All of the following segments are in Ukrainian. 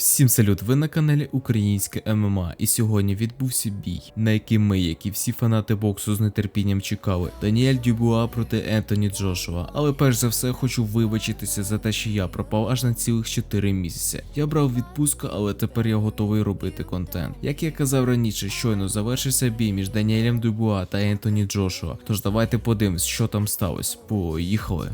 Всім салют, ви на каналі Українське ММА, і сьогодні відбувся бій, на який ми, як і всі фанати боксу з нетерпінням чекали. Даніель Дюбуа проти Ентоні Джошуа. Але перш за все хочу вибачитися за те, що я пропав аж на цілих 4 місяці. Я брав відпустку, але тепер я готовий робити контент. Як я казав раніше, щойно завершився бій між Даніелем Дюбуа та Ентоні Джошуа. Тож давайте подивимось, що там сталося. Поїхали.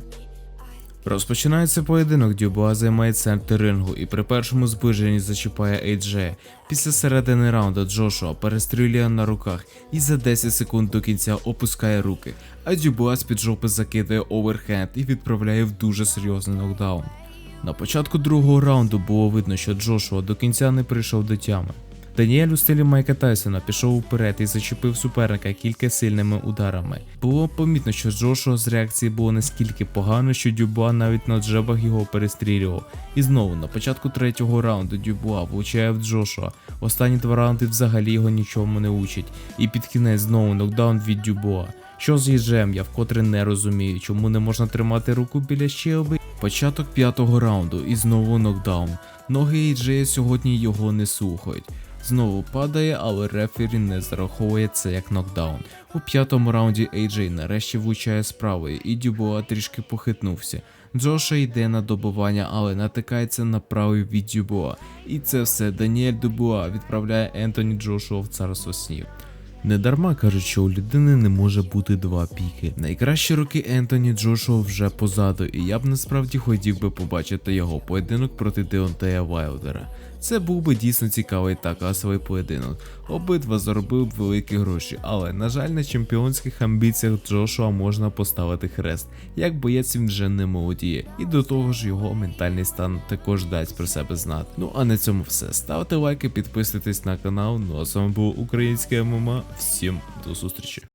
Розпочинається поєдинок, Дюбуа займає центр рингу і при першому зближенні зачіпає Ейджея. Після середини раунду Джошуа перестрілює на руках і за 10 секунд до кінця опускає руки, а Дюбуа з-під жопи закидає оверхенд і відправляє в дуже серйозний нокдаун. На початку другого раунду було видно, що Джошуа до кінця не прийшов до тями. Даніель у стилі Майка Тайсона пішов уперед і зачепив суперника кілька сильними ударами. Було помітно, що Джошуа з реакції було наскільки погано, що Дюбуа навіть на джебах його перестрілював. І знову на початку третього раунду Дюбуа влучає в Джошуа. Останні два раунди взагалі його нічому не учить. І під кінець знову нокдаун від Дюбуа. Що з їжем, я вкотре не розумію, чому не можна тримати руку біля щелби. Початок п'ятого раунду і знову нокдаун. Ноги Ейджея сьогодні його не слухають. Знову падає, але рефері не зараховує це як нокдаун. У п'ятому раунді Ейджей нарешті влучає справою, і Дюбуа трішки похитнувся. Джоша йде на добування, але натикається на правий від Дюбуа. І це все Даніель Дюбуа відправляє Ентоні Джошуа в царство снів. Недарма кажуть, що у людини не може бути два піки. Найкращі роки Ентоні Джошуа вже позаду, і я б насправді хотів би побачити його поєдинок проти Деонтея Вайлдера. Це був би дійсно цікавий та касовий поєдинок. Обидва заробив б великі гроші, але на жаль, на чемпіонських амбіціях Джошуа можна поставити хрест. Як боєць він вже не молодіє, і до того ж його ментальний стан також дасть про себе знати. Ну а на цьому все. Ставте лайки, підписуйтесь на канал. Ну а з вами був Українське ММА. Всім до зустрічі.